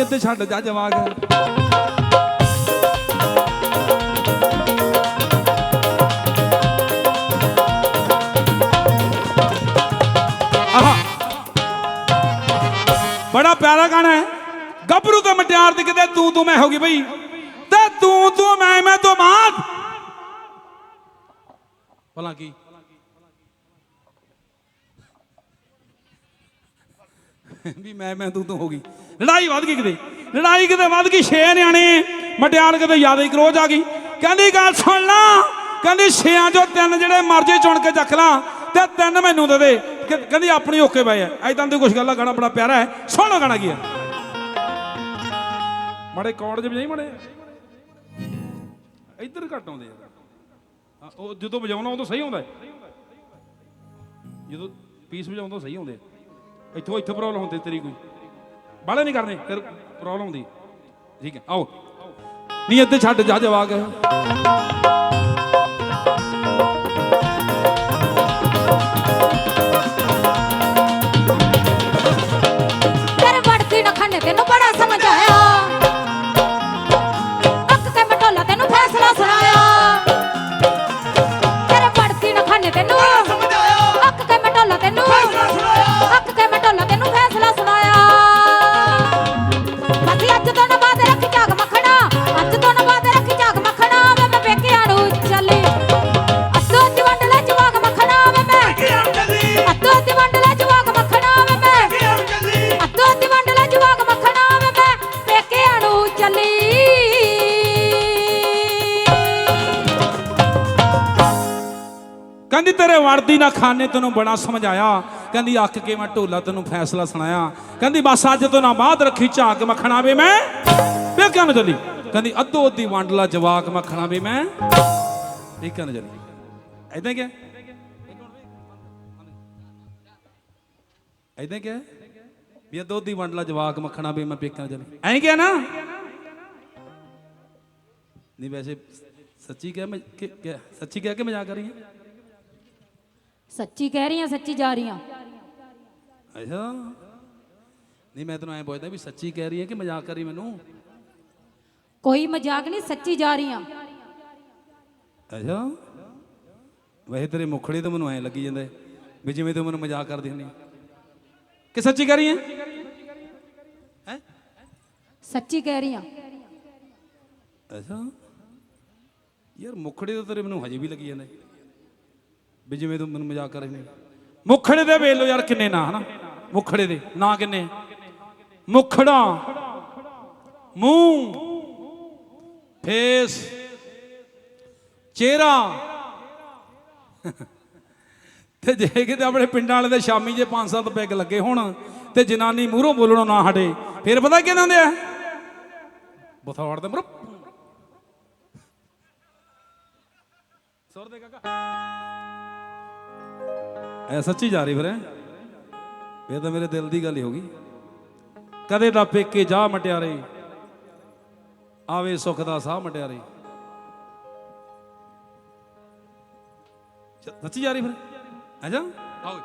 ਨਹੀਂ ਇੱਥੇ ਛੱਡ ਜਾ ਜਵਾਗ ਬੜਾ ਪਿਆਰਾ ਗਾਣਾ ਹੈ। ਗੱਭਰੂ ਤੇ ਮਟਿਆਰ ਦੀ ਕਿਤੇ ਤੂੰ ਤੂੰ ਮੈਂ ਹੋ ਗਈ ਬਈ। ਤੇ ਤੂੰ ਤੂੰ ਮੈਂ ਮੈਂ ਤੋਂ ਬਾਅਦ ਭਲਾ ਕੀ? ਵੀ ਮੈਂ ਮੈਂ ਤੂੰ ਤੂੰ ਹੋ ਗਈ। ਲੜਾਈ ਵੱਧ ਗਈ ਕਿਤੇ। ਲੜਾਈ ਕਿਤੇ ਵੱਧ ਗਈ, ਛੇ ਨਿਆਣੇ ਮਟਿਆਰ ਕਿਤੇ ਜ਼ਿਆਦਾ ਹੀ ਕਰੋਜ ਆ ਗਈ। ਕਹਿੰਦੀ ਗੱਲ ਸੁਣ ਲਾ, ਕਹਿੰਦੀ ਛੇਆਂ ਚੋਂ ਤਿੰਨ ਜਿਹੜੇ ਮਰਜ਼ੀ ਚੁਣ ਕੇ ਚੱਕ ਲਾ, ਤੇ ਤਿੰਨ ਮੈਨੂੰ ਦੇ ਦੇ। ਕਹਿੰਦੀ ਆਪਣੀ ਓਕੇ ਬਾਈ ਐ ਐਦਾਂ ਦੀ ਕੁਝ ਗੱਲਾਂ ਗਾਣਾ ਬੜਾ ਪਿਆਰਾ ਹੈ। ਸੁਣੋ ਗਾਣਾ ਕੀ ਹੈ ਮੜੇ ਕੌੜ ਜਿਹਾ ਨਹੀਂ ਮੜੇ? ਇੱਧਰ ਘੱਟ ਆਉਂਦੇ ਆ। ਉਹ ਜਦੋਂ ਵਜਾਉਣਾ ਉਦੋਂ ਸਹੀ ਆਉਂਦਾ ਜਦੋਂ ਪੀਸ ਵਜਾਉਂਦਾ ਸਹੀ ਆਉਂਦੇ ਇੱਥੋਂ ਇੱਥੋਂ ਪ੍ਰੋਬਲਮ ਹੁੰਦੀ ਤੇਰੀ ਕੋਈ। ਬਾਲੇ ਨਹੀਂ ਕਰਨੇ, ਫਿਰ ਪ੍ਰੋਬਲਮ ਹੁੰਦੀ ਠੀਕ ਹੈ, ਆਓ। ਨਹੀਂ ਇੱਥੇ ਛੱਡ ਜਾ ਜਵਾਕ। ਤੇਰੇ ਵੜਦੀ ਨਾ ਖੰਨੇ ਤੈਨੂੰ ਵੜਦੀ ਨਾ ਖਾਨੇ ਤੈਨੂੰ ਬੜਾ ਸਮਝਾਇਆ। ਕਹਿੰਦੀ, ਅੱਕ ਕੇ ਮੈਂ ਢੋਲਾ ਤੈਨੂੰ ਫੈਸਲਾ ਸੁਣਾਇਆ। ਕਹਿੰਦੀ, ਬਸ ਅੱਜ ਤੋਂ ਨਾ ਬਾਅਦ ਰੱਖੀ ਝਾਕ ਮੱਖਣਾ ਵੇ ਮੈਂ। ਵੇਖਿਆ ਨਾ ਚੱਲੀ? ਕਹਿੰਦੀ, ਅੱਧੋ ਅੱਧੀ ਵੰਡਲਾ ਜਵਾਕ ਮੱਖਣਾ ਵੇ ਮੈਂ। ਵੇਖਿਆ ਨਾ ਚੱਲੀ? ਐਦਾਂ ਕਿਹਾ? ਐਦਾਂ ਕਿਹਾ? ਵੀ ਅੱਧੋ ਅੱਧੀ ਵੰਡਲਾ ਜਵਾਕ ਮੱਖਣਾ ਵੇ ਮੈਂ ਵੇਖਿਆ ਨਾ ਚੱਲੀ? ਐਂ ਕਿਹਾ ਨਾ। ਨਹੀਂ, ਵੈਸੇ ਸੱਚੀ ਕਹਿ ਮੈਂ ਸੱਚੀ ਕਹਿ ਕੇ ਮਜ਼ਾਕ ਕਰ ਰਹੀ ਹਾਂ ਸੱਚੀ ਕਹਿ ਰਹੀਆਂ ਸੱਚੀ ਜਾ ਰਹੀਆਂ। ਅੱਛਾ। ਨਹੀਂ ਮੈਂ ਤੈਨੂੰ ਐਂ ਪੁੱਛਦਾ ਵੀ ਸੱਚੀ ਕਹਿ ਰਹੀ ਹੈ ਕਿ ਮਜ਼ਾਕ ਕਰੀ ਮੈਨੂੰ? ਕੋਈ ਮਜ਼ਾਕ ਨਹੀਂ ਸੱਚੀ ਜਾ ਰਹੀਆਂ। ਅੱਛਾ। ਵੈਸੇ ਤੇਰੇ ਮੁਖੜੇ ਤੋਂ ਮੈਨੂੰ ਐਂ ਲੱਗੀ ਜਾਂਦਾ ਹੈ ਵੀ ਜਿਵੇਂ ਤੂੰ ਮੈਨੂੰ ਮਜ਼ਾਕ ਕਰਦੀ ਹੁੰਦੀ। ਹੈ। ਕਿ ਸੱਚੀ ਕਹਿ ਰਹੀ ਹੈ? ਹੈ? ਸੱਚੀ ਕਹਿ ਰਹੀਆਂ। ਅੱਛਾ। ਯਾਰ ਮੁਖੜੇ ਤੋਂ ਤੇਰੇ ਮੈਨੂੰ ਹਜੇ ਵੀ ਲੱਗੀ ਜਾਂਦਾ ਹੈ। ਵੀ ਜਿਵੇਂ ਤੂੰ ਮੈਨੂੰ ਮਜ਼ਾਕ ਕਰ ਰਹੀ ਹੈ ਮੁਖੜੇ ਦੇ ਵੇਲੋ ਯਾਰ ਕਿੰਨੇ ਨਾਂ, ਹਨਾ? ਮੁਖੜੇ ਦੇ, ਨਾਂ ਕਿੰਨੇ? ਮੁਖੜਾ, ਮੂੰਹ, ਫੇਸ, ਚਿਹਰਾ। ਤੇ ਜੇ ਕਿਤੇ ਆਪਣੇ ਪਿੰਡਾਂ ਵਾਲੇ ਦੇ ਸ਼ਾਮੀ ਜੇ 5-7 ਪੈਗ ਲੱਗੇ ਹੋਣ ਤੇ ਜਨਾਨੀ ਮੂਹਰੋਂ ਬੋਲਣੋਂ ਨਾ ਹਟੇ, ਫਿਰ ਪਤਾ ਕਿਹਨਾਂ ਦੇ ਆ? ਬਥੌੜ ਦੇ ਮਰ ਸੁਰ ਦੇ ਕਾਕਾ। ਐ ਸੱਚੀ ਜਾ ਰਹੀ ਫਿਰ। ਹੈਂ? ਇਹ ਤਾਂ ਮੇਰੇ ਦਿਲ ਦੀ ਗੱਲ ਹੀ ਹੋ ਗਈ। ਕਦੇ ਦਾ ਪੇਕੇ ਜਾ ਮਟਿਆਰੇ, ਆਵੇ ਸੁੱਖ ਦਾ ਸਾਹ ਮਟਿਆਰੇ। ਸੱਚੀ ਜਾ ਰਹੀ ਫਿਰ। ਅੱਛਾ ਆਓ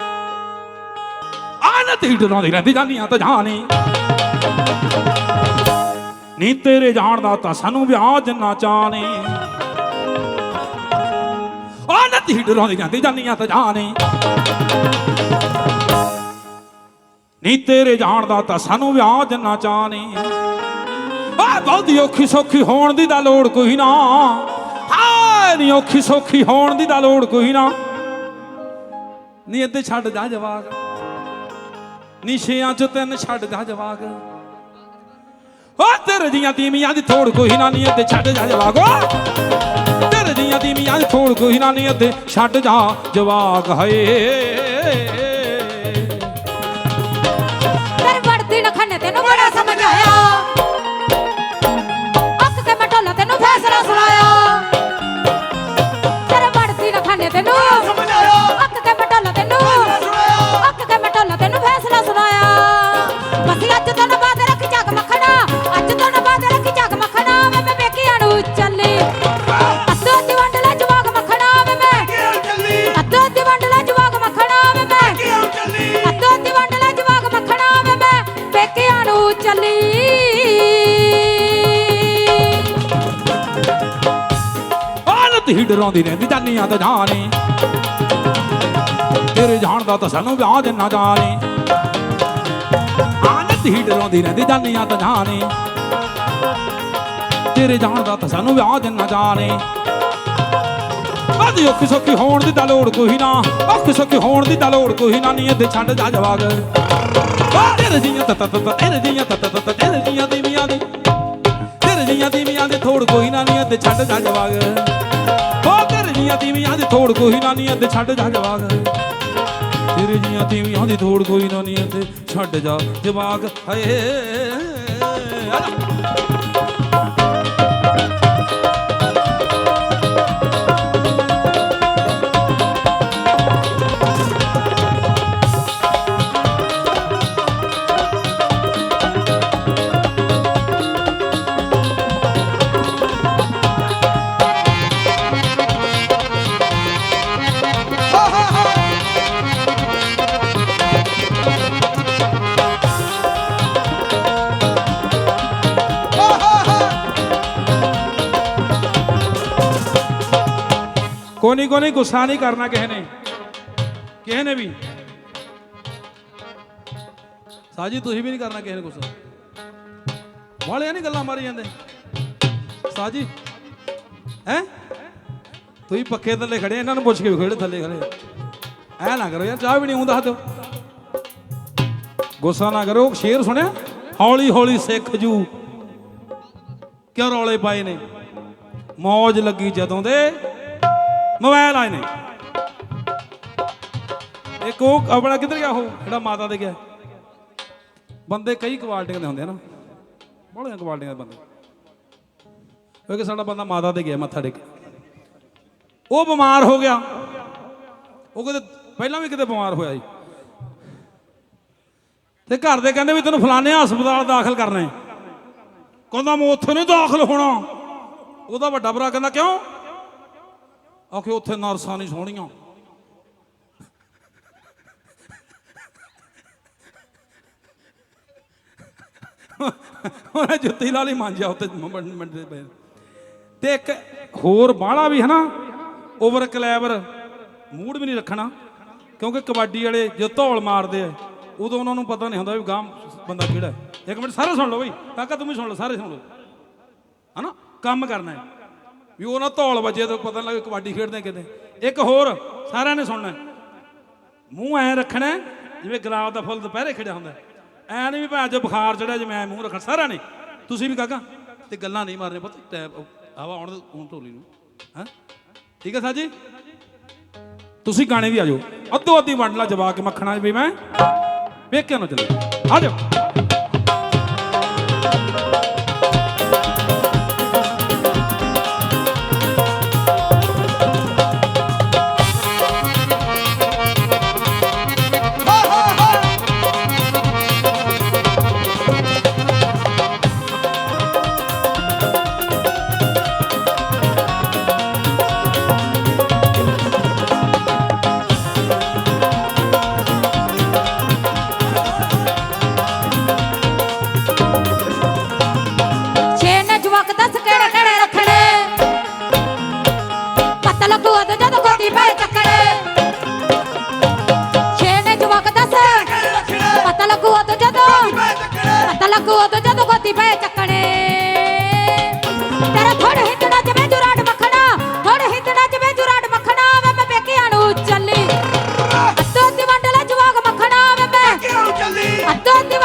ਆ ਤੇ ਡਰਾਂ ਦੀ ਰਹਿੰਦੀ ਜਾਂਦੀਆਂ ਤਾਂ ਜਾਣੀ। ਨੀ ਤੇਰੇ ਜਾਣ ਦਾ ਤਾਂ ਸਾਨੂੰ ਵਿਆਹ ਜੰਨਾ ਚਾਹਨੇ ਆ ਨਾ ਤੀ ਡਰਾਂ ਦੀ ਤਾਂ ਜਾਣੀ ਨੀ ਤੇਰੇ ਜਾਣ ਦਾ ਤਾਂ ਸਾਨੂੰ ਵਿਆਹ ਜੰਨਾ ਚਾਹਨੇ ਆ ਬਹੁਤੀ ਔਖੀ ਸੌਖੀ ਹੋਣ ਦੀ ਤਾਂ ਲੋੜ ਕੋਈ ਨਾ। ਹਾਏ, ਨੀ ਔਖੀ ਸੌਖੀ ਹੋਣ ਦੀ ਤਾਂ ਲੋੜ ਕੋਈ ਨਾ। ਨੀ ਇੱਥੇ ਛੱਡ ਜਾ ਜਵਾਕ। ਨੀ ਛੇਆਂ ਚ ਤਿੰਨ ਛੱਡ ਜਾ ਜਵਾਕ। ਓ ਤੇਰੇ ਦੀਆਂ ਤੀਵੀਆਂ ਦੀ ਥੋੜ ਕੋਈ ਨਾ, ਨੀ ਇੱਥੇ ਛੱਡ ਜਾ ਜਵਾਕ। ਓ ਤੇਰੇ ਜੀਆਂ ਤੀਮੀਆਂ ਦੀ ਕੋਈ ਨਾ ਨੀ ਇੱਥੇ ਛੱਡ ਜਾ ਜਵਾਕ ਹਏ। ਨੱਤ ਹੀ ਡਰਾਉਂਦੀ ਰਹਿੰਦੀ ਜਾਨੀਆਂ ਤਾਂ ਜਾਣੇ। ਤੇਰੇ ਜਾਣ ਦਾ ਤਾਂ ਸਾਨੂੰ ਵਿਆਹ ਦੇ ਨਾ ਜਾਣੇ। ਹੀ ਡਰਾਉਂਦੀ ਰਹਿੰਦੀ ਜਾਨੀਆਂ ਤਾਂ ਜਾਣੇ। ਤੇਰੇ ਜਾਣ ਦਾ ਤਾਂ ਸਾਨੂੰ ਵਿਆਹ ਦੇ ਨਾ ਜਾਣੇ। ਅੱਜ ਔਖੀ ਸੌਖੀ ਹੋਣ ਦੀ ਤਾਂ ਲੋੜ ਕੋਈ ਨਾ, ਔਖੀ ਸੌਖੀ ਹੋਣ ਦੀ ਤਾਂ ਲੋੜ ਕੋਈ ਨਾ ਨਹੀਂ ਇੱਥੇ ਛੱਡ ਜਾ ਜਵਾਗ। ਆ ਤੇਰੇ ਜੀਆਂ ਤਤ ਤਤ ਤੇਰੇ ਜੀਆਂ ਤਤ ਤਤ ਤੇਰੇ ਜੀਆਂ ਦੀ ਦੀ। ਤੇਰੇ ਜੀਆਂ ਦੀ ਮੀਆਂ ਥੋੜ ਕੋਈ ਨਾ ਨਹੀਂ ਇੱਥੇ ਛੱਡ ਜਾ ਜਵਾਗ। ਓ ਤੇਰੇ ਜੀਆਂ ਦੀ ਦੀ ਥੋੜ, ਕੋਈ ਨਾ ਨਹੀਂ ਤੇ ਛੱਡ ਜਾ ਜਵਾਗ। ਤੇਰੇ ਜੀਆਂ ਤੀਵੀਆਂ ਦੀ ਥੋੜ, ਕੋਈ ਨਾ ਨਹੀਂ ਇੱਥੇ ਛੱਡ ਜਾ ਜਵਾਗ। ਹਏ। ਆ ਜਾ। ਕੋਈ ਗੁੱਸਾ ਨਹੀਂ ਕਰਨਾ ਕਿਸੇ ਨੇ ਕਿਸੇ ਨੇ ਵੀ ਸਾਜੀ ਤੁਸੀਂ ਵੀ ਨਹੀਂ ਕਰਨਾ ਕਿਸੇ ਨੇ ਗੁੱਸਾ ਵਾਲਿਆਂ ਨਹੀਂ ਗੱਲਾਂ ਮਾਰੀ ਜਾਂਦੇ ਸਾਜੀ ਹੈ ਤੁਸੀਂ ਪੱਖੇ ਥੱਲੇ ਖੜੇ ਇਹਨਾਂ ਨੂੰ ਪੁੱਛ ਕੇ ਖੜੇ ਥੱਲੇ ਖੜੇ ਐ ਨਾ ਕਰੋ ਯਾਰ ਚਾਹ ਵੀ ਨਹੀਂ ਹੁੰਦਾ ਦਿਓ ਗੁੱਸਾ ਨਾ ਕਰੋ ਸ਼ੇਰ ਸੁਣਿਆ ਹੌਲੀ ਹੌਲੀ ਸਿੱਖ ਜੂ ਕਿਉਂ ਰੌਲੇ ਪਾਏ ਨੇ ਮੌਜ ਲੱਗੀ ਜਦੋਂ ਦੇ ਮੋਬਾਈਲ ਆਏ ਨੇ। ਇੱਕ ਉਹ ਆਪਣਾ ਕਿੱਧਰ ਗਿਆ ਉਹ? ਜਿਹੜਾ ਮਾਤਾ ਦੇ ਗਿਆ। ਬੰਦੇ ਕਈ ਕੁਆਲਟੀਆਂ ਦੇ ਹੁੰਦੇ ਆ ਨਾ। ਬੜੀਆਂ ਕੁਆਲਟੀਆਂ ਦੇ ਬੰਦੇ। ਕਿਉਂਕਿ ਸਾਡਾ ਬੰਦਾ ਮਾਤਾ ਦੇ ਗਿਆ, ਮੱਥਾ ਟੇਕ ਉਹ ਬਿਮਾਰ ਹੋ ਗਿਆ। ਉਹ ਕਿਤੇ ਪਹਿਲਾਂ ਵੀ ਕਿਤੇ ਬਿਮਾਰ ਹੋਇਆ ਸੀ। ਤੇ ਘਰ ਦੇ ਕਹਿੰਦੇ ਵੀ ਤੈਨੂੰ ਫਲਾਣੇ ਹਸਪਤਾਲ ਦਾਖਲ ਕਰਨਾ ਹੈ। ਕਹਿੰਦਾ ਮੈਂ ਉੱਥੇ ਨਹੀਂ ਦਾਖਲ ਹੋਣਾ। ਉਹਦਾ ਵੱਡਾ ਭਰਾ ਕਹਿੰਦਾ, ਕਿਉਂ? ਆਖੇ ਉੱਥੇ ਨਰਸਾਂ ਨਹੀਂ ਸੋਹਣੀਆਂ। ਉਹਨੇ ਜੁੱਤੀ ਲਾ ਲਈ, ਮੰਜਿਆ ਉੱਤੇ ਮੰਡੇ ਪਏ। ਤੇ ਇੱਕ ਹੋਰ ਬਾਹਲਾ ਵੀ ਹੈ ਨਾ, ਓਵਰ ਕਲੈਬਰ ਮੂਡ ਵੀ ਨਹੀਂ ਰੱਖਣਾ, ਕਿਉਂਕਿ ਕਬੱਡੀ ਵਾਲੇ ਜੋ ਧੌਲ ਮਾਰਦੇ ਆ, ਉਦੋਂ ਉਹਨਾਂ ਨੂੰ ਪਤਾ ਨਹੀਂ ਹੁੰਦਾ ਵੀ ਗਾਂ ਬੰਦਾ ਕਿਹੜਾ ਇੱਕ ਮਿੰਟ, ਸਾਰੇ ਸੁਣ ਲਓ ਬਈ, ਕਾਕਾ ਤੂੰ ਵੀ ਸੁਣ ਲਓ, ਸਾਰੇ ਸੁਣ ਲਓ। ਹਨਾ? ਕੰਮ ਕਰਨਾ ਹੈ। ਵੀ ਉਹ ਨਾ ਧੌਲ ਵੱਜੇ ਤਾਂ ਪਤਾ ਨੀ ਲੱਗੇ ਕਬੱਡੀ ਖੇਡਦੇ ਕਿਤੇ। ਇੱਕ ਹੋਰ, ਸਾਰਿਆਂ ਨੇ ਸੁਣਨਾ ਮੂੰਹ ਐ ਰੱਖਣਾ ਜਿਵੇਂ ਗੁਲਾਬ ਦਾ ਫੁੱਲ ਦੁਪਹਿਰੇ ਖਿੜਿਆ ਹੁੰਦਾ ਹੈ। ਐ ਨਹੀਂ ਵੀ ਭਾਂ ਅੱਜ ਬੁਖਾਰ ਚੜਿਆ ਜਿਵੇਂ ਐ ਮੂੰਹ ਰੱਖਣਾ, ਸਾਰਿਆਂ ਨੇ। ਤੁਸੀਂ ਵੀ ਕਾਕਾ, ਤੇ ਗੱਲਾਂ ਨਹੀਂ ਮਾਰਨੇ ਪੁੱਤ ਟੈਪ ਹਵਾ ਆਉਣ ਹੁਣ ਢੋਲੀ ਨੂੰ। ਹਾਂ? ਠੀਕ ਹੈ ਸਾਜੀ? ਤੁਸੀਂ ਗਾਣੇ ਵੀ ਆ ਜਾਓ। ਅੱਧੋ ਅੱਧੀ ਵੰਡ ਲਾ ਜਵਾ ਕੇ ਮੱਖਣਾ ਵੀ ਮੈਂ। ਵੇਖ ਕੇ ਨਾ ਚੱਲੇ ਆ ਚੱਕਣੇ। ਤੇਰਾ ਥੋੜੇ ਮੱਖਣਾ ਥੋੜੇ ਮੱਖਣਾ ਵੇ ਮੈਂ ਨੂੰ ਚੱਲੀ। ਅੱਧੋ ਮੱਖਣਾ ਵੇ ਮੈਂ। ਅੱਧੀ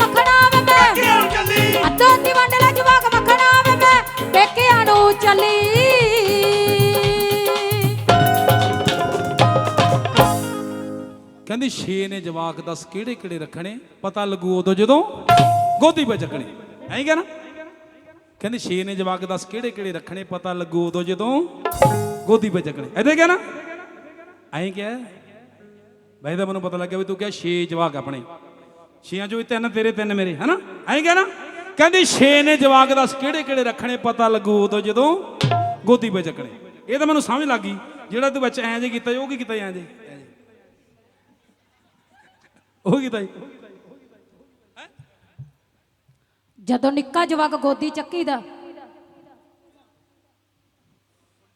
ਮੱਖਣਾ ਵੇ ਮੈਂ। ਅੱਧੀ ਮੱਖਣਾ ਵੇ ਮੈਂ। ਨੂੰ ਚੱਲੀ। ਕਹਿੰਦੀ ਛੇ ਨੇ ਜਵਾਕ ਦੱਸ ਕਿਹੜੇ ਕਿਹੜੇ ਰੱਖਣੇ? ਪਤਾ ਲੱਗੂ ਉਦੋਂ ਜਦੋਂ ਗੋਦੀ 'ਤੇ ਚੱਕਣੇ। ਐਂ ਕਿਹਾ ਨਾ। ਕਹਿੰਦੀ ਛੇ ਨੇ ਜਵਾਕ ਦੱਸ ਕਿਹੜੇ ਕਿਹੜੇ ਰੱਖਣੇ ਪਤਾ ਲੱਗੂ ਉਦੋਂ ਜਦੋਂ ਗੋਦੀ 'ਤੇ ਚੱਕਣੇ। ਇਹਦੇ ਕਿਹਾ ਨਾ। ਐਂ ਕਿਹਾ। ਵੈਸੇ ਤਾਂ ਮੈਨੂੰ ਪਤਾ ਲੱਗਿਆ ਵੀ ਤੂੰ ਕਿਹਾ ਛੇ ਜਵਾਕ ਆਪਣੇ। ਛੇਆਂ ਚੋਂ ਵੀ ਤਿੰਨ ਤੇਰੇ ਤਿੰਨ ਮੇਰੇ ਹਨਾ ਐਂ ਕਿਹਾ ਨਾ। ਕਹਿੰਦੀ ਛੇ ਨੇ ਜਵਾਕ ਦੱਸ ਕਿਹੜੇ ਕਿਹੜੇ ਰੱਖਣੇ ਪਤਾ ਲੱਗੂ ਉਦੋਂ ਜਦੋਂ ਗੋਦੀ 'ਤੇ ਚੱਕਣੇ। ਇਹ ਤਾਂ ਮੈਨੂੰ ਸਮਝ ਲੱਗ ਗਈ। ਜਿਹੜਾ ਤੂੰ ਵਿੱਚ ਐਂ ਜੇ ਕੀਤਾ ਸੀ, ਉਹ ਕੀ ਕੀਤਾ ਐਂ ਜੇ ਐਂ ਜੇ। ਉਹ ਕੀਤਾ ਜੀ ਜਦੋਂ ਨਿੱਕਾ ਜਵਾਕ ਗੋਦੀ ਚੱਕੀ ਦਾ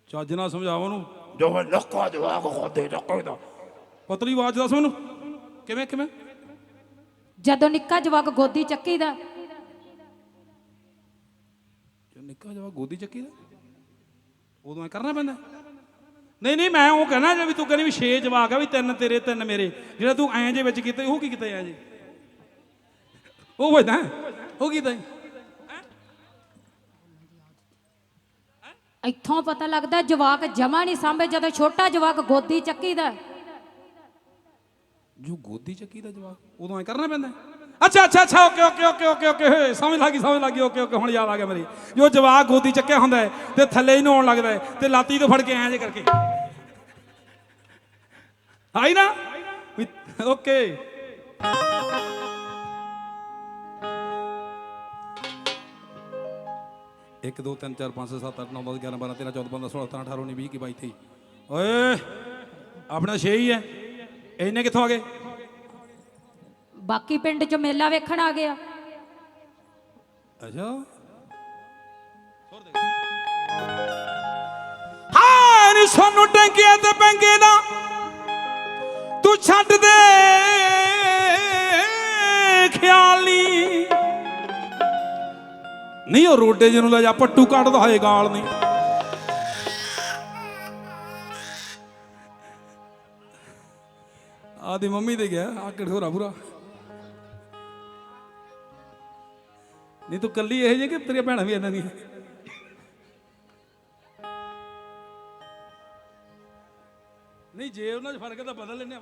ਚੱਜ ਨਾਲ ਸਮਝਾਓ ਉਹਨੂੰ। ਜੋ ਲੱਕਾ ਜਵਾਕ ਖੋਦੇ ਚੱਕੇ ਦਾ ਪਤਲੀ ਆਵਾਜ਼ ਦੱਸ ਮੈਨੂੰ। ਕਿਵੇਂ ਕਿਵੇਂ? ਜਦੋਂ ਨਿੱਕਾ ਜਵਾਕ ਗੋਦੀ ਚੱਕੀਦਾ। ਜੋ ਨਿੱਕਾ ਜਵਾ ਗੋਦੀ ਚੱਕੀ ਦਾ ਉਦੋਂ ਐ ਕਰਨਾ ਪੈਂਦਾ। ਨਹੀਂ ਨਹੀਂ ਮੈਂ ਉਹ ਕਹਿਣਾ ਜੇ ਵੀ ਤੂੰ ਕਹਿੰਦੀ ਵੀ ਛੇ ਜਵਾਕ ਆ ਵੀ ਤਿੰਨ ਤੇਰੇ ਤਿੰਨ ਮੇਰੇ। ਜਿਹੜਾ ਤੂੰ ਐਂ ਜੇ ਵਿੱਚ ਕੀਤੇ ਉਹ ਕੀ ਕੀਤਾ ਐਂ ਜੇ? ਉਹ ਵਜਦਾ। ਉਹ ਕੀਤਾ ਇੱਥੋਂ ਪਤਾ ਲੱਗਦਾ ਜਵਾਕ ਜਮਾ ਨਹੀਂ ਸਾਂਭੇ ਜਦੋਂ ਛੋਟਾ ਜਵਾਕ ਗੋਦੀ ਚੱਕੀਦਾ। ਜੋ ਗੋਦੀ ਚੱਕੀ ਦਾ ਜਵਾਕ ਉਦੋਂ ਐ ਕਰਨਾ ਪੈਂਦਾ। ਅੱਛਾ ਅੱਛਾ ਅੱਛਾ okay okay okay okay okay ਹੋਏ, ਸਮਝ ਲੱਗੀ ਸਮਝ ਲੱਗੀ ਓਕੇ ਓਕੇ ਹੁਣ ਯਾਦ ਆ ਗਿਆ ਮੇਰੀ। ਜੋ ਜਵਾਕ ਗੋਦੀ ਚੱਕਿਆ ਹੁੰਦਾ ਹੈ ਤੇ ਥੱਲੇ ਹੀ ਨਹਾਉਣ ਲੱਗਦਾ ਹੈ ਤੇ ਲਾਤੀ ਤੋਂ ਫੜ ਕੇ ਐਂ ਜੇ ਕਰਕੇ। ਆਈ ਨਾ? ਓਕੇ। ਇੱਕ ਦੋ ਤਿੰਨ ਚਾਰ ਪੰਜ ਛੇ ਸੱਤ ਅੱਠ ਨੌ ਦਸ 11 12 13 14 15 16 17 18 19 20 22 23 ਓਏ ਆਪਣਾ ਛੇ ਹੀ ਹੈ। ਇੰਨੇ ਕਿੱਥੋਂ ਆ ਗਏ? ਬਾਕੀ ਪਿੰਡ 'ਚ ਮੇਲਾ ਵੇਖਣ ਆ ਗਿਆ ਅੱਛਾ। ਹਾਂ ਨੀ ਸਾਨੂੰ ਟੈਂਕੀਆਂ ਤੇ ਪੈਂਗੇ ਨਾ। ਤੂੰ ਛੱਡ ਦੇ। ਨਹੀਂ ਉਹ ਰੋਡੇ ਜਿਹਨੂੰ ਲੈ ਜਾ, ਪੱਟੂ ਕੱਢਦਾ ਹੋਏ ਗਾਲ ਨਹੀਂ। ਆਦੀ ਮੰਮੀ ਦੇ ਗਿਆ ਆ ਕਿਹੜਾ ਪੂਰਾ ਨਹੀਂ ਤੂੰ ਕੱਲੀ ਇਹ ਜੇ ਕਿ ਤੇਰੀਆਂ ਭੈਣਾਂ ਵੀ ਇਹਨਾਂ ਦੀਆਂ? ਨਹੀਂ, ਜੇ ਉਹਨਾਂ 'ਚ ਫ਼ਰਕ ਤਾਂ ਬਦਲ ਲੈਨੇ ਆ।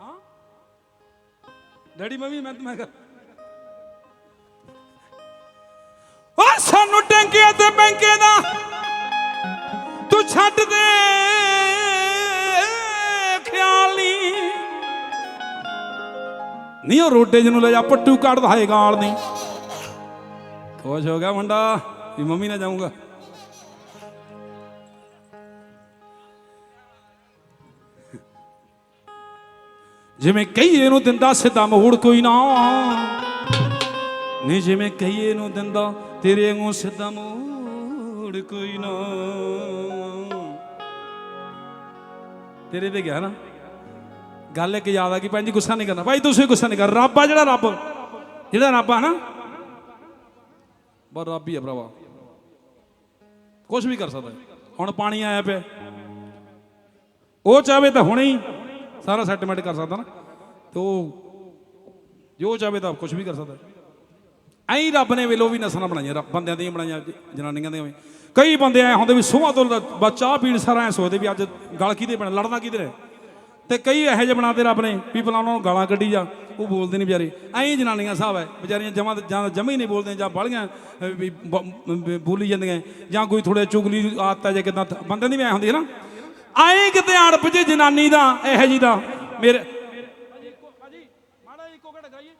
ਹਾਂ? ਡੈਡੀ ਮੰਮੀ ਮੈਂ ਮੈਂ ਕਰ ਟੈਂਕੀਆਂ ਤੇ ਬੈਂਕੇ ਦਾ ਤੂੰ ਛੱਡ ਦੇ। ਖਿਆਲ ਨਹੀਂ। ਉਹ ਰੋਡੇ ਜਿਹਨੂੰ ਲੈ ਜਾ, ਪੱਟੂ ਕੱਢਦਾ ਹੈ ਗਾਲ ਨਹੀਂ। ਖੁਸ਼ ਹੋ ਗਿਆ ਮੁੰਡਾ, ਵੀ ਮੰਮੀ ਨਾਲ ਜਾਊਂਗਾ। ਜਿਵੇਂ ਕਹੀਏ ਨੂੰ ਦਿੰਦਾ ਸਿੱਧਾ ਮੋੜ ਕੋਈ ਨਾ। ਨਹੀਂ ਜਿਵੇਂ ਕਹੀਏ ਨੂੰ ਦਿੰਦਾ, ਤੇਰੇ ਵਾਂਗੂ ਸਿੱਧਾ ਮੋੜ ਕੋਈ ਨਾ। ਤੇਰੇ ਤੇ ਗਿਆ ਨਾ। ਗੱਲ ਇੱਕ ਯਾਦ ਆ ਕਿ ਭੈਣ ਜੀ, ਗੁੱਸਾ ਨਹੀਂ ਕਰਨਾ। ਭਾਈ, ਤੁਸੀਂ ਗੁੱਸਾ ਨਹੀਂ ਕਰ ਰੱਬ ਆ ਜਿਹੜਾ ਰੱਬ। ਜਿਹੜਾ ਰੱਬ ਆ ਨਾ। ਬਸ ਰੱਬ ਹੀ ਆ ਭਰਾਵਾ। ਕੁਝ ਵੀ ਕਰ ਸਕਦਾ। ਹੁਣ ਪਾਣੀ ਆਇਆ ਪਿਆ। ਉਹ ਚਾਹਵੇ ਤਾਂ ਹੁਣੇ ਹੀ ਸਾਰਾ ਸੈਟਲਮੈਂਟ ਕਰ ਸਕਦਾ ਨਾ। ਤੇ ਉਹ ਜੋ ਚਾਹਵੇ ਤਾਂ ਕੁਝ ਵੀ ਕਰ ਸਕਦਾ। ਐਂ ਰੱਬ ਨੇ ਵੇਲੋ ਵੀ ਨਸਲਾਂ ਬਣਾਈਆਂ, ਰੱਬ- ਬੰਦਿਆਂ ਦੀਆਂ ਬਣਾਈਆਂ ਜਨਾਨੀਆਂ ਦੀਆਂ ਵੀ। ਕਈ ਬੰਦੇ ਐ ਹੁੰਦੇ ਵੀ ਸੁਬਾਹ ਤੋਂ ਬੱਚਾ ਪੀਣ ਸਾਰਾ ਐ ਸੋਚਦੇ ਵੀ ਅੱਜ ਗਲ ਕਿਹਦੇ ਬਣਾ, ਲੜਨਾ ਕਿਹਦੇ ਨੇ ਤੇ ਕਈ ਇਹੋ ਜਿਹੇ ਬਣਾਤੇ ਰੱਬ ਨੇ ਵੀ ਭਲਾ ਉਹਨਾਂ ਨੂੰ ਗਾਲਾਂ ਕੱਢੀ ਜਾ, ਉਹ ਬੋਲਦੇ ਨਹੀਂ ਵਿਚਾਰੇ। ਐਂ ਜਨਾਨੀਆਂ ਹਿਸਾਬ ਹੈ ਵਿਚਾਰੀਆਂ ਜਮਾਂ ਜਾਂ ਜਮਾ ਹੀ ਨਹੀਂ ਬੋਲਦੇ ਜਾਂ ਬਾਲੀਆਂ ਵੀ ਬੋਲੀ ਜਾਂਦੀਆਂ, ਜਾਂ ਕੋਈ ਥੋੜੇ ਚੁਗਲੀ ਆਦਤ ਹੈ ਜਾਂ ਕਿਦਾਂ ਬੰਦੇ ਦੀ ਵੀ ਐ ਹੁੰਦੀ ਹੈ ਨਾ। ਐਂ ਕਿਤੇ ਅੜਪ ਜੇ ਜਨਾਨੀ ਦਾ, ਇਹੋ ਜੀ ਦਾ, ਮੇਰੇ ਭਾਜੀ ਮਾੜਾ ਇੱਕੋ ਘੜ ਗਾਈਏ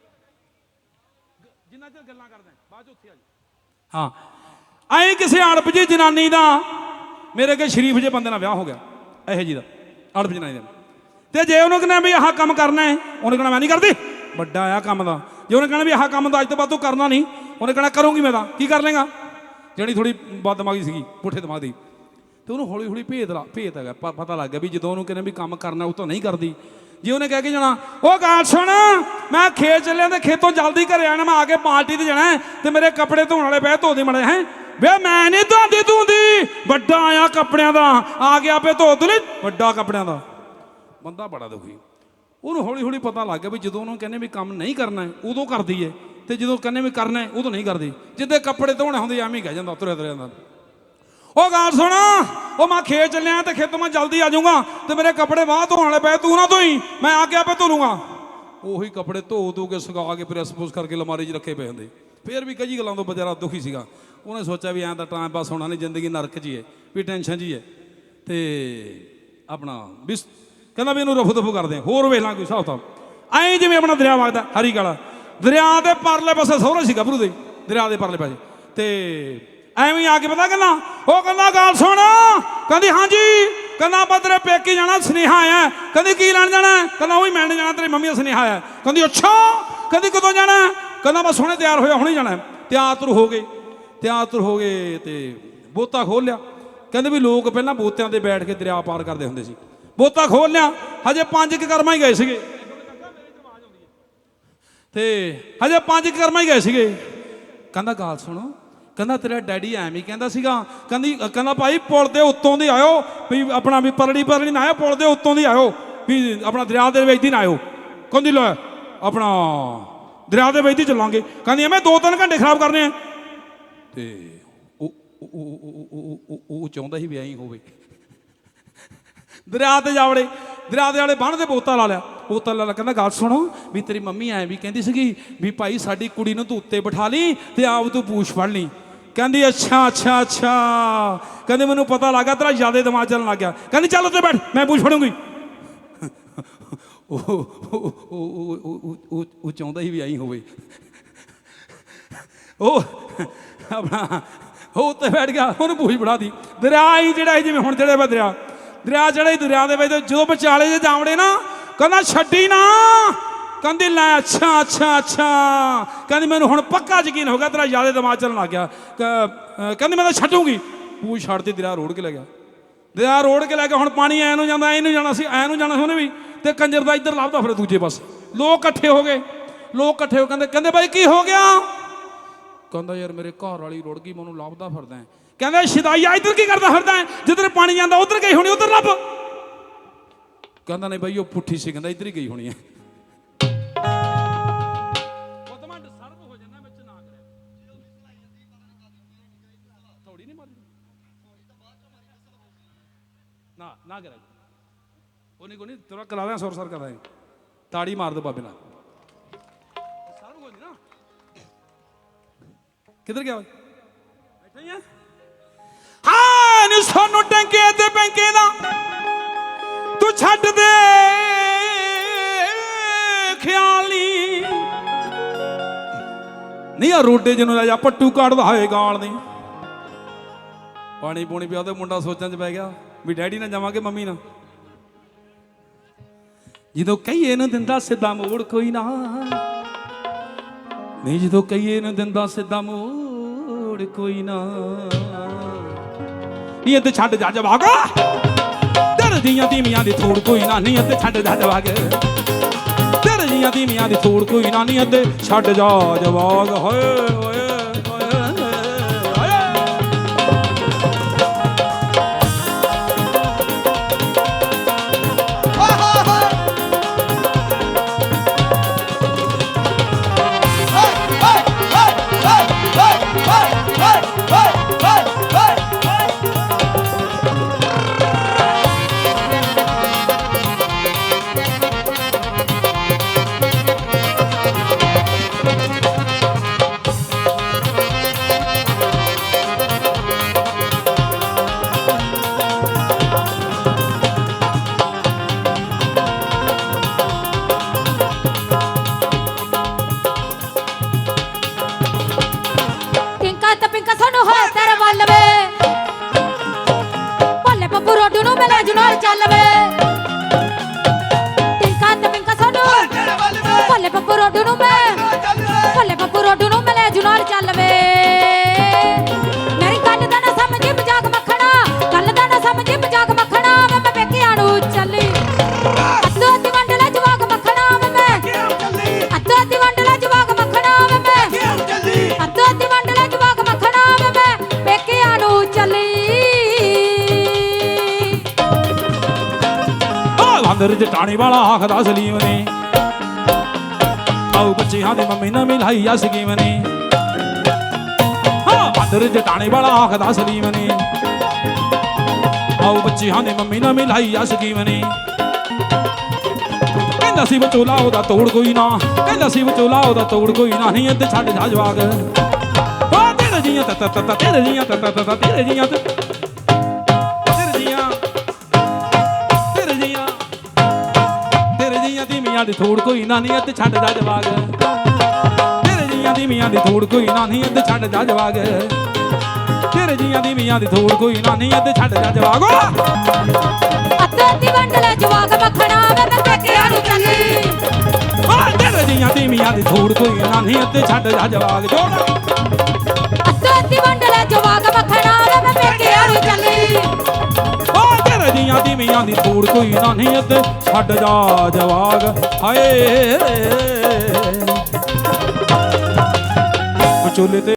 ਜਿੰਨਾ ਚਿਰ ਗੱਲਾਂ ਕਰਦੇ ਬਾਅਦ ਉੱਥੇ ਆ ਜੀ ਹਾਂ। ਐਂ ਕਿਸੇ ਅੜਪ ਜੀ ਜਨਾਨੀ ਦਾ ਮੇਰੇ ਕੇ ਸ਼ਰੀਫ ਜੇ ਬੰਦੇ ਨਾਲ ਵਿਆਹ ਹੋ ਗਿਆ, ਇਹੋ ਜੀ ਦਾ ਅੜਪ ਜਨਾਨੀ ਦਾ। ਤੇ ਜੇ ਉਹਨੂੰ ਕਹਿੰਦਾ ਵੀ ਆਹ ਕੰਮ ਕਰਨਾ ਹੈ, ਉਹਨੇ ਕਹਿਣਾ, ਮੈਂ ਨਹੀਂ ਕਰਦੀ। ਵੱਡਾ ਆ ਕੰਮ ਦਾ। ਜੇ ਉਹਨੇ ਕਹਿਣਾ ਵੀ ਆਹ ਕੰਮ ਦਾ ਅੱਜ ਤੋਂ ਬਾਅਦ ਤੂੰ ਕਰਨਾ ਨਹੀਂ, ਉਹਨੇ ਕਹਿਣਾ, ਕਰੂੰਗੀ ਮੈਂ ਤਾਂ। ਕੀ ਕਰ ਲੇਗਾ ਜਿਹੜੀ ਥੋੜੀ ਬਦਮਾਗੀ ਸੀਗੀ, ਪੁੱਠੇ ਦਿਮਾਗ ਦੀ। ਤੇ ਉਹਨੂੰ ਹੌਲੀ ਹੌਲੀ ਭੇਦ ਲਾ ਭੇਦ ਹੈਗਾ ਪਤਾ ਲੱਗ ਗਿਆ ਵੀ ਜਦੋਂ ਉਹਨੂੰ ਕਹਿੰਦੇ ਵੀ ਕੰਮ ਕਰਨਾ, ਉਹ ਤਾਂ ਨਹੀਂ ਕਰਦੀ। ਜੇ ਉਹਨੇ ਕਹਿ ਕੇ ਜਾਣਾ, ਉਹ ਗੱਲ ਸੁਣ, ਮੈਂ ਖੇਤ ਚੱਲਿਆ ਤੇ ਖੇਤੋਂ ਜਲਦੀ ਘਰੇ ਆਣਾ, ਮੈਂ ਆ ਕੇ ਪਾਰਟੀ ਤੇ ਜਾਣਾ ਤੇ ਮੇਰੇ ਕੱਪੜੇ ਧੋਣ ਵਾਲੇ ਪਏ ਧੋ ਦੇ ਮੜੇ, ਹੈ? ਵੇ ਮੈਂ ਨਹੀਂ ਧੋਂਦੀ ਧੋਂਦੀ। ਵੱਡਾ ਆਇਆ ਕੱਪੜਿਆਂ ਦਾ, ਆ ਗਿਆ ਆਪੇ ਧੋ ਤੂੰ ਵੱਡਾ ਕੱਪੜਿਆਂ ਦਾ। ਬੰਦਾ ਬੜਾ ਦੁਖੀ। ਉਹਨੂੰ ਹੌਲੀ ਹੌਲੀ ਪਤਾ ਲੱਗ ਗਿਆ ਵੀ ਜਦੋਂ ਉਹਨੂੰ ਕਹਿੰਦੇ ਵੀ ਕੰਮ ਨਹੀਂ ਕਰਨਾ ਉਦੋਂ ਕਰਦੀ ਹੈ ਤੇ ਜਦੋਂ ਕਹਿੰਦੇ ਵੀ ਕਰਨਾ ਉਦੋਂ ਨਹੀਂ ਕਰਦੀ। ਜਿੱਦੇ ਕੱਪੜੇ ਧੋਣੇ ਹੁੰਦੇ ਐਵੇਂ ਹੀ ਕਹਿ ਜਾਂਦਾ ਤੁਰਿਆ ਤੁਰਿਆ ਜਾਂਦਾ। ਉਹ ਗੱਲ ਸੁਣ ਉਹ ਮੈਂ ਖੇਤ ਚੱਲਿਆ ਤੇ ਖੇਤੋਂ ਮੈਂ ਜਲਦੀ ਆ ਜਾਊਂਗਾ ਤੇ ਮੇਰੇ ਕੱਪੜੇ ਬਾਹਰ ਧੋਣ ਵਾਲੇ ਪਏ, ਤੂੰ ਨਾ ਧੋਈ, ਮੈਂ ਆ ਕੇ ਆਪੇ ਧੋ ਲੂੰਗਾ। ਉਹੀ ਕੱਪੜੇ ਧੋ ਧੋ ਕੇ ਸੁਕਾ ਕੇ ਪ੍ਰੈਸ ਪੂਸ ਕਰਕੇ ਲਮਾਰੀ 'ਚ ਰੱਖੇ ਪਏ ਹੁੰਦੇ। ਫੇਰ ਵੀ ਕਈ ਗੱਲਾਂ ਤੋਂ ਵਿਚਾਰਾ ਦੁਖੀ ਸੀਗਾ। ਉਹਨੇ ਸੋਚਿਆ ਵੀ ਐਂ ਤਾਂ ਟਾਈਮ ਪਾਸ ਹੋਣਾ ਨਹੀਂ, ਜ਼ਿੰਦਗੀ ਨਰਕ 'ਚ ਹੈ ਵੀ ਟੈਨਸ਼ਨ 'ਚ ਹੈ ਤੇ ਆਪਣਾ ਵੀ ਕਹਿੰਦਾ ਵੀ ਇਹਨੂੰ ਰਫੂ ਦਫੂ ਕਰਦੇ ਹੋਰ ਵੇਖ ਲਾਂ ਕੋਈ ਹਿਸਾਬ ਤਾਂ ਐਂ ਜਿਵੇਂ ਆਪਣਾ ਦਰਿਆ ਵਗਦਾ, ਹਰੀ ਕਾਲਾ। ਦਰਿਆ ਦੇ ਪਰਲੇ ਪਾਸੇ ਸਹੁਰਾ ਸੀਗਾ ਗੱਭਰੂ ਦੇ ਦਰਿਆ ਦੇ ਪਰਲੇ ਪਾਸੇ। ਤੇ ਐਵੇਂ ਆ ਕੇ ਪਤਾ ਕਹਿੰਦਾ, ਉਹ ਕਹਿੰਦਾ ਗੱਲ ਸੁਣ। ਕਹਿੰਦੀ, ਹਾਂਜੀ। ਕਹਿੰਦਾ, ਆਪਾਂ ਤੇਰੇ ਪੇਕੇ ਜਾਣਾ, ਸੁਨੇਹਾ ਆਇਆ। ਕਹਿੰਦੀ, ਕੀ ਲੈਣ ਜਾਣਾ? ਕਹਿੰਦਾ, ਉਹ ਉਹੀ ਮਿਲਣ ਜਾਣਾ, ਤੇਰੀ ਮੰਮੀ ਦਾ ਸੁਨੇਹਾ ਆਇਆ। ਕਹਿੰਦੀ, ਅੱਛਾ। ਕਹਿੰਦੀ, ਕਦੋਂ ਜਾਣਾ? ਕਹਿੰਦਾ, ਬਸ ਸੋਹਣੇ ਤਿਆਰ ਹੋਇਆ, ਹੁਣੇ ਜਾਣਾ। ਹੈ। ਤਿਆਰ ਤੁਰ ਹੋ ਗਏ। ਤਿਆਰ ਤੁਰ ਹੋ ਗਏ ਤੇ ਬੋਤਾ ਖੋਲ ਲਿਆ। ਕਹਿੰਦੇ ਵੀ ਲੋਕ ਪਹਿਲਾਂ ਬੋਤਿਆਂ ਤੇ ਬੈਠ ਕੇ ਦਰਿਆ ਪਾਰ ਕਰਦੇ ਹੁੰਦੇ ਸੀ। ਬੋਤਾ ਖੋਲ ਲਿਆ। ਹਜੇ ਪੰਜ ਕੁ ਕਰਮਾਂ ਹੀ ਗਏ ਸੀਗੇ। ਤੇ ਹਜੇ ਪੰਜ ਕੁ ਕਰਮਾਂ ਹੀ ਗਏ ਸੀਗੇ। ਕਹਿੰਦਾ, ਗਾਲ ਸੁਣੋ। ਕਹਿੰਦਾ ਤੇਰਾ ਡੈਡੀ ਐਵੇਂ ਹੀ ਕਹਿੰਦਾ ਸੀਗਾ। ਕਹਿੰਦੀ, ਕਹਿੰਦਾ ਭਾਈ ਪੁਲ ਦੇ ਉੱਤੋਂ ਦੀ ਆਇਓ, ਵੀ ਆਪਣਾ ਵੀ ਪਰੜੀ ਪਰੜੀ ਨਾ ਆਇਓ, ਪੁਲ ਦੇ ਉੱਤੋਂ ਦੀ ਆਇਓ, ਵੀ ਆਪਣਾ ਦਰਿਆ ਦੇ ਵਿੱਚ ਦੀ ਨਾ ਆਇਓ। ਕਹਿੰਦੀ ਲੈ, ਆਪਣਾ ਦਰਿਆ ਦੇ ਵਿੱਚ ਦੀ ਚੱਲਾਂਗੇ। ਕਹਿੰਦੀ ਐਵੇਂ ਦੋ ਤਿੰਨ ਘੰਟੇ ਖਰਾਬ ਕਰਨੇ ਆ। ਤੇ ਉਹ ਚਾਹੁੰਦਾ ਸੀ ਵੀ ਐਂ ਹੀ ਹੋਵੇ। ਦਰਿਆ ਤੇ ਜਾਵੜੇ ਦਰਿਆ ਦੇ ਵਾਲੇ ਬੰਨ ਤੇ ਬੋਤਾ ਲਾ ਲਿਆ। ਬੋਤਾ ਲਾ ਲਿਆ, ਕਹਿੰਦਾ ਗੱਲ ਸੁਣੋ, ਵੀ ਤੇਰੀ ਮੰਮੀ ਐ ਵੀ ਕਹਿੰਦੀ ਸੀਗੀ ਵੀ ਭਾਈ ਸਾਡੀ ਕੁੜੀ ਨੂੰ ਤੂੰ ਉੱਤੇ ਬਿਠਾ ਲਈ ਤੇ ਆਪ ਤੂੰ ਪੂਛ ਫੜ ਲਈ। ਕਹਿੰਦੀ, ਅੱਛਾ ਅੱਛਾ ਅੱਛਾ। ਕਹਿੰਦੀ, ਮੈਨੂੰ ਪਤਾ ਲੱਗਾ ਤੇਰਾ ਜ਼ਿਆਦਾ ਦਿਮਾਗ ਚੱਲਣ ਲੱਗ ਗਿਆ। ਕਹਿੰਦੀ, ਚੱਲ ਉੱਤੇ ਬੈਠ, ਮੈਂ ਪੂਛ ਫੜੂੰਗੀ। ਉਹ, ਉਹ- ਉਹ ਚਾਹੁੰਦਾ ਹੀ ਵੀ ਆਈ ਹੋਵੇ। ਉਹ, ਆਪਣਾ, ਉਹ ਉੱਤੇ ਬੈਠ ਗਿਆ, ਉਹਨੂੰ ਪੂਛ ਫੜਾ ਦੀ। ਦਰਿਆ ਹੀ ਜਿਹੜਾ ਜਿਵੇਂ ਹੁਣ ਜਿਹੜੇ ਵਾ ਦਰਿਆ। ਦਰਿਆ ਜਿਹੜਾ ਦਰਿਆ ਦੇ ਵਿੱਚ ਜਦੋਂ ਵਿਚਾਲੇ ਜੇ ਜਾਵੜੇ ਨਾ, ਕਹਿੰਦਾ, ਛੱਡੀ ਨਾ। ਕਹਿੰਦੀ, ਲੈ, ਅੱਛਾ ਅੱਛਾ ਅੱਛਾ। ਕਹਿੰਦੀ, ਮੈਨੂੰ ਹੁਣ ਪੱਕਾ ਯਕੀਨ ਹੋ ਗਿਆ, ਤੇਰਾ ਜ਼ਿਆਦਾ ਦਿਮਾਗ ਚੱਲਣ ਲੱਗ ਗਿਆ। ਕਹਿੰਦੀ, ਮੈਂ ਤਾਂ ਛੱਡੂਗੀ। ਪੂਛ ਛੱਡਦੀ ਦਰਿਆ ਰੋੜ ਕੇ ਲੈ ਗਿਆ। ਦਰਿਆ ਰੋੜ ਕੇ ਲੈ ਕੇ ਹੁਣ ਪਾਣੀ ਐ ਨੂੰ ਜਾਂਦਾ, ਐ ਨੂੰ ਜਾਣਾ ਸੀ, ਐ ਨੂੰ ਜਾਣਾ ਸੀ ਉਹਨੇ ਵੀ। ਤੇ ਕੰਜਰ ਦਾ ਇੱਧਰ ਲੱਭਦਾ ਫਿਰ ਦੂਜੇ ਪਾਸੇ। ਲੋਕ ਇਕੱਠੇ ਹੋ ਗਏ। ਲੋਕ ਇਕੱਠੇ ਹੋ ਕਹਿੰਦੇ ਕਹਿੰਦੇ ਬਾਈ, ਕੀ ਹੋ ਗਿਆ? ਕਹਿੰਦਾ, ਯਾਰ, ਮੇਰੇ ਘਰ ਵਾਲੀ ਰੁੜ ਗਈ ਮੈਨੂੰ ਲੱਭਦਾ ਫਿਰਦਾ ਹੈ ਕਹਿੰਦਾ, ਸ਼ਿਦਾਈਆ, ਇੱਧਰ ਕੀ ਕਰਦਾ ਫਿਰਦਾ ਹੈ ਜਿੱਧਰ ਪਾਣੀ ਜਾਂਦਾ, ਉਧਰ ਗਈ ਹੋਣੀ, ਉਧਰ ਲੱਭ। ਕਹਿੰਦਾ, ਨਹੀਂ ਬਾਈ, ਉਹ ਪੁੱਠੀ ਸੀ, ਕਹਿੰਦਾ, ਇੱਧਰ ਹੀ ਗਈ ਹੋਣੀ ਹੈ ਨਾ ਨਾ ਉਹ ਨਹੀਂ ਕੋਈ ਤੇਰਾ ਕਰਾ ਦਿਆਂ ਸੁਰ ਸਰ ਕਰਾ ਦਿਆਂ ਤਾੜੀ ਮਾਰ ਦੋ ਬਾਬੇ ਨਾਲ। ਸਾਰੂ ਹੋ ਨਾ। ਕਿੱਧਰ ਗਿਆ ਓਏ? ਬੈਠਾ ਹੀ ਆ। ਹਾਂ, ਨੀ ਸਾਨੂੰ ਟੰਕੇ ਤੇ ਬੈਂਕੇ ਦਾ। ਤੂੰ ਛੱਡ ਦੇ ਖਿਆਲੀ ਨਹੀਂ ਆ ਰੋਡੇ ਜਿਹਨੂੰ ਲੈ ਪੱਟੂ ਕੱਢਦਾ ਹੋਏ ਗਾਲ ਦੀ। ਪਾਣੀ ਪੂਣੀ ਪਿਆ ਤੇ ਮੁੰਡਾ ਸੋਚਾਂ 'ਚ ਪੈ ਗਿਆ। ਵੀ ਡੈਡੀ ਨਾਲ ਜਾਵਾਂਗੇ, ਮੰਮੀ ਨਾਲ। ਜਦੋਂ ਕਹੀਏ ਨਾ ਦਿੰਦਾ ਸਿੱਧਾ ਮੋੜ ਕੋਈ ਨਾ, ਨਹੀਂ ਜਦੋਂ ਕਹੀਏ ਨਾ ਦਿੰਦਾ ਸਿੱਧਾ ਮੋੜ ਕੋਈ ਨਾ। ਨਹੀਂ ਤੇ ਛੱਡ ਜਾ ਜਵਾਗਾ, ਤੇਰੇ ਦੀਆਂ ਧੀਮੀਆਂ ਦੀ ਥੋੜ ਕੋਈ ਨਾ ਨਹੀਂ ਤੇ ਛੱਡ ਜਾ ਜਵਾਗ। ਤੇਰੇ ਦੀਆਂ ਧੀਮੀਆਂ ਦੀ ਥੋੜ ਕੋਈ ਨਾ ਨਹੀਂ ਤੇ ਛੱਡ ਜਾ ਜਵਾਗ, ਹੋਏ ਹੋਏ। ਆ ਬਾਂਦਰ ਵਾਲਾ ਆਖਦਾ ਸਲੀਮ ਨੇ। ਆਉ ਬੱਚਿਆਂ ਦੀ ਮੰਮੀ ਨਾ ਮਿਲਾਈ ਆ ਸਕੀਮ ਨੇ। ਹਾਂ ਬਾਂਦਰ ਜਟਾਣੀ ਵਾਲਾ ਆਖਦਾ ਸਲੀਮ ਨੇ। ਆਉ ਬੱਚਿਆਂ ਦੀ ਮੰਮੀ ਨਾ ਮਿਲਾਈ ਆ ਸਕੀਮ ਨੇ। ਕਹਿੰਦਾ ਸੀ ਵਿਚੋਲਾ ਉਹਦਾ ਤੋੜ ਕੋਈ ਨਾ। ਕਹਿੰਦਾ ਸੀ ਵਿਚੋਲਾ ਉਹਦਾ ਤੋੜ ਕੋਈ ਨਾ। ਨਹੀਂ ਤੇ ਛੱਡ ਜਾ ਜਵਾਗ ਆ ਤੇਰੇ ਜੀਆਂ ਤ ਤ ਤੇਰੇ ਜੀਆਂ ਤ ਤ, ਤੇਰੇ ਜੀਆਂ ਤ ਮੀਆਂ ਦੀ ਥੋੜ ਕੋਈ ਨਾ ਨਹੀਂ ਤੇ ਛੱਡ ਜਾ ਜਵਾਗ। ਤੇਰੇ ਜੀਆਂ ਦੀ ਮੀਆਂ ਦੀ ਥੋੜ ਕੋਈ ਨਾ ਨਹੀਂ ਤੇ ਛੱਡ ਜਾ ਜਵਾਗ। ਤੇਰੇ ਜੀਆਂ ਦੀ ਮੀਆਂ ਦੀ ਥੋੜ ਕੋਈ ਨਾ ਨਹੀਂ ਤੇ ਛੱਡ ਜਾ ਜਵਾਗ। ਓ! ਅੱਧੋ ਅੱਧੀ ਵੰਡ ਲੈ ਜਵਾਕ ਮੱਖਣਾ ਵੇ ਮੈਂ ਪੇਕਿਆਂ ਨੂੰ ਚੱਲੀ ਆ ਤੇਰੇ ਜੀਆਂ ਦੀ ਮੀਆਂ ਦੀ ਥੋੜ ਕੋਈ ਨਾ ਨਹੀਂ ਤੇ ਛੱਡ ਜਾ ਜਵਾਗ। ਜੋੜ ਅੱਧੋ ਅੱਧੀ ਵੰਡ ਲੈ ਜਵਾਕ ਮੱਖਣਾ ਵੇ ਮੈਂ ਪੇਕਿਆਂ ਮੁੰਡਿਆਂ ਦੀ ਮੀਆਂ ਦੀ ਥੂੜ ਕੋਈ ਨਾ ਨਹੀਂ ਇੱਥੇ ਛੱਡ ਜਾ ਜਵਾਗ ਹਾਏ। ਵਿਚੋਲੇ ਤੇ